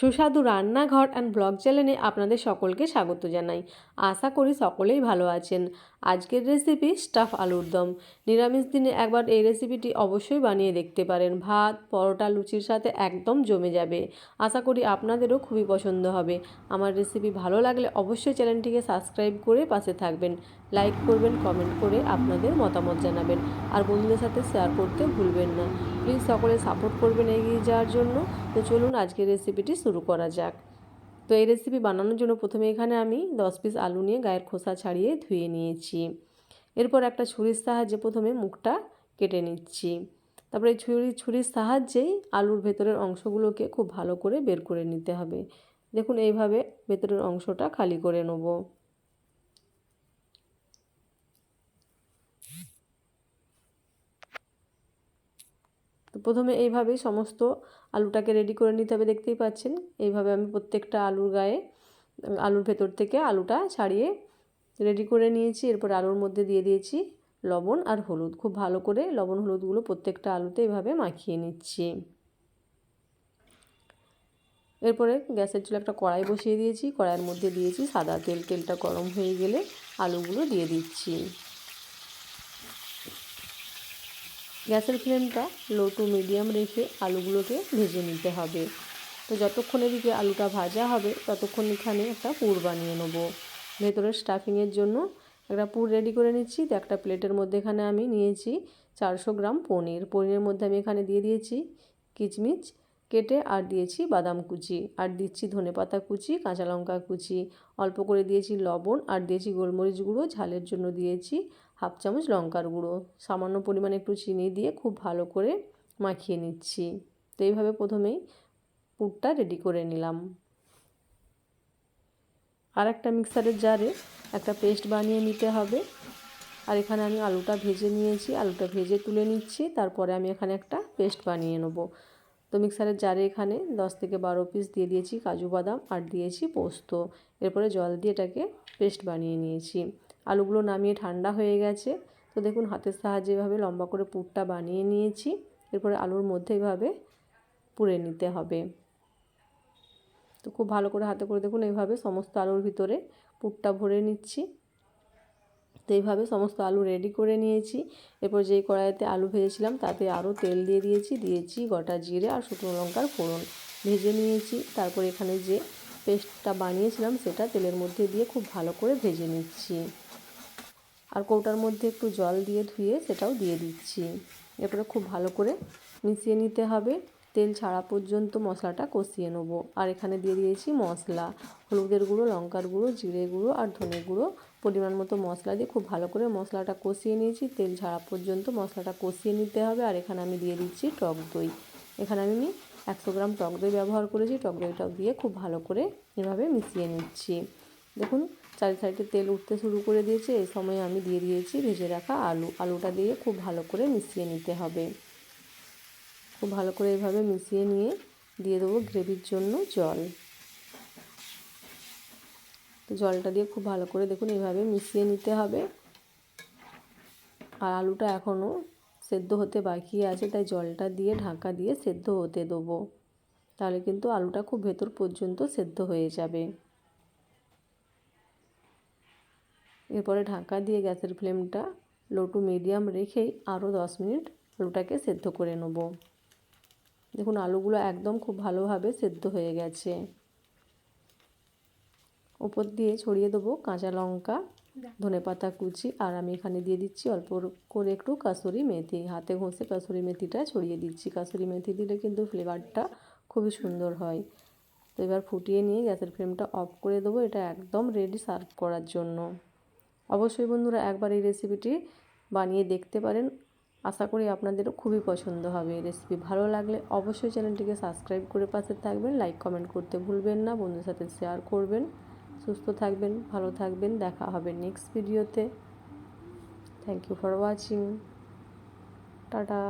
সুস্বাদু রান্নাঘর and blog চ্যানেলে আপনাদের সকলকে স্বাগত জানাই। আশা করি সকলেই ভালো আছেন। আজকের রেসিপি স্টাফ আলুর দম। নিরামিষ দিনে একবার এই রেসিপিটি অবশ্যই বানিয়ে দেখতে পারেন। ভাত, পরোটা, লুচির সাথে একদম জমে যাবে। আশা করি আপনাদেরও খুবই পছন্দ হবে। আমার রেসিপি ভালো লাগলে অবশ্যই চ্যানেলটিকে সাবস্ক্রাইব করে পাশে থাকবেন। লাইক করবেন কমেন্ট করে আপনাদের মতামত জানাবেন। আর বন্ধুদের সাথে শেয়ার করতে ভুলবেন না। প্লিজ সকলে সাপোর্ট করবেন এগিয়ে যাওয়ার জন্য। তো চলুন আজকের রেসিপিটি শুরু করা যাক। তো এই রেসিপি বানানোর জন্য প্রথমে এখানে আমি দশ পিস আলু নিয়ে গায়ের খোসা ছাড়িয়ে ধুয়ে নিয়েছি। এরপর একটা ছুরির সাহায্যে প্রথমে মুখটা কেটে নিচ্ছি। তারপরে ছুরি, ছুরির সাহায্যেই আলুর ভেতরের অংশগুলোকে খুব ভালো করে বের করে নিতে হবে। দেখুন, এইভাবে ভেতরের অংশটা খালি করে নেব। প্রথমে এইভাবেই সমস্ত আলুটাকে রেডি করে নিতে হবে, দেখতেই পাচ্ছেন। এইভাবে আমি প্রত্যেকটা আলুর গায়ে, আলুর ভেতর থেকে আলুটা ছাড়িয়ে রেডি করে নিয়েছি। এরপর আলুর মধ্যে দিয়ে দিয়েছি লবণ আর হলুদ। খুব ভালো করে লবণ হলুদগুলো প্রত্যেকটা আলুতে এইভাবে মাখিয়ে নিচ্ছি। এরপরে গ্যাসের চুলে একটা কড়াই বসিয়ে দিয়েছি। কড়াইয়ের মধ্যে দিয়েছি সাদা তেল। তেলটা গরম হয়ে গেলে আলুগুলো দিয়ে দিচ্ছি। গ্যাসের ফ্লেমটা লো টু মিডিয়াম রেখে আলুগুলোকে ভেজে নিতে হবে। তো যতক্ষণ এদিকে আলুটা ভাজা হবে, ততক্ষণ এখানে একটা পুর বানিয়ে নেব। ভেতরের স্টাফিংয়ের জন্য একটা পুর রেডি করে নিচ্ছি। তো একটা প্লেটের মধ্যে এখানে আমি নিয়েছি চারশো গ্রাম পনির। পনিরের মধ্যে আমি এখানে দিয়ে দিয়েছি কিচমিচ, কেটে আর দিয়েছি বাদাম কুচি। আর দিচ্ছি ধনে পাতা কুচি, কাঁচা লঙ্কা কুচি। অল্প করে দিয়েছি লবণ আর দিয়েছি গোলমরিচ গুঁড়ো। ঝালের জন্য দিয়েছি হাফ চামচ লঙ্কার গুঁড়ো। সামান্য পরিমাণে একটু চিনি দিয়ে খুব ভালো করে মাখিয়ে নিচ্ছি। তো এইভাবে প্রথমেই পুরটা রেডি করে নিলাম। আর একটা মিক্সারের জারে একটা পেস্ট বানিয়ে নিতে হবে। আর এখানে আমি আলুটা ভেজে নিয়েছি। আলুটা ভেজে তুলে নিচ্ছি। তারপরে আমি এখানে একটা পেস্ট বানিয়ে নেব। তো মিক্সারের জারে এখানে দশ থেকে বারো পিস দিয়ে দিয়েছি কাজু বাদাম আর দিয়েছি পোস্ত। এরপরে জল দিয়ে এটাকে পেস্ট বানিয়ে নিয়েছি। আলুগুলো নামিয়ে ঠান্ডা হয়ে গেছে। তো দেখুন, হাতের সাহায্যে এভাবে লম্বা করে পুরটা বানিয়ে নিয়েছি। এরপরে আলুর মধ্যে এভাবে পুড়ে নিতে হবে। তো খুব ভালো করে হাতে করে দেখুন এইভাবে সমস্ত আলুর ভিতরে পুরটা ভরে নিচ্ছি। তো এইভাবে সমস্ত আলু রেডি করে নিয়েছি। এরপর যেই কড়াইতে আলু ভেজেছিলাম, তাতে আরও তেল দিয়ে দিয়েছি। দিয়েছি গোটা জিরে আর শুকনো লঙ্কার ফোড়ন। ভেজে নিয়েছি। তারপর এখানে যে পেস্টটা বানিয়েছিলাম, সেটা তেলের মধ্যে দিয়ে খুব ভালো করে ভেজে নিচ্ছি। আর কৌটার মধ্যে একটু জল দিয়ে ধুয়ে সেটাও দিয়ে দিচ্ছি। এরপরে খুব ভালো করে মিশিয়ে নিতে হবে। তেল ছাড়া পর্যন্ত মশলাটা কষিয়ে নেব। আর এখানে দিয়ে দিয়েছি মশলা। হলুদের গুঁড়ো, লঙ্কার গুঁড়ো, জিরে গুঁড়ো আর ধনে গুঁড়ো। পরিমাণ মতো মশলা দিয়ে খুব ভালো করে মশলাটা কষিয়ে নিয়েছি। তেল ছাড়া পর্যন্ত মশলাটা কষিয়ে নিতে হবে। আর এখানে আমি দিয়ে দিচ্ছি টক দই। এখানে আমি একশো গ্রাম টক দই ব্যবহার করেছি। টক দইটাও দিয়ে খুব ভালো করে এভাবে মিশিয়ে নিচ্ছি। দেখুন, চারি সাইডে তেল উঠতে শুরু করে দিয়েছে। এই সময় আমি দিয়ে দিয়েছি ভেজে রাখা আলু। আলুটা দিয়ে খুব ভালো করে মিশিয়ে নিতে হবে। খুব ভালো করে এভাবে মিশিয়ে নিয়ে দিয়ে দেবো গ্রেভির জন্য জল। তো জলটা দিয়ে খুব ভালো করে দেখুন, এভাবে মিশিয়ে নিতে হবে। আর আলুটা এখনও সেদ্ধ হতে বাকি আছে, তাই জলটা দিয়ে ঢাকা দিয়ে সেদ্ধ হতে দেবো। তাহলে কিন্তু আলুটা খুব ভেতর পর্যন্ত সেদ্ধ হয়ে যাবে। এরপরে ঢাকা দিয়ে গ্যাসের ফ্লেমটা লো টু মিডিয়াম রেখেই আরও দশ মিনিট আলুটাকে সেদ্ধ করে নেব। দেখুন, আলুগুলো একদম খুব ভালোভাবে সেদ্ধ হয়ে গেছে। ওপর দিয়ে ছড়িয়ে দেবো কাঁচা লঙ্কা, ধনে পাতা কুচি, আর আমি এখানে দিয়ে দিচ্ছি অল্প করে একটু কাসুরি মেথি। হাতে ঘষে কাসুরি মেথিটা ছড়িয়ে দিচ্ছি। কাসুরি মেথি দিলে কিন্তু ফ্লেভারটা খুবই সুন্দর হয়। তো এবার ফুটিয়ে নিয়ে গ্যাসের ফ্লেমটা অফ করে দেবো এটা একদম রেডি সার্ভ করার জন্য। অবশ্যই বন্ধুরা একবার এই রেসিপিটি বানিয়ে দেখতে পারেন। আশা করি আপনাদেরও খুবই পছন্দ হবে এই রেসিপি ভালো লাগলে অবশ্যই চ্যানেলটিকে সাবস্ক্রাইব করে পাশে থাকবেন লাইক কমেন্ট করতে ভুলবেন না বন্ধুর সাথে শেয়ার করবেন। সুস্থ থাকবেন, ভালো থাকবেন, দেখা হবে নেক্সট ভিডিওতে thank you for watching tata.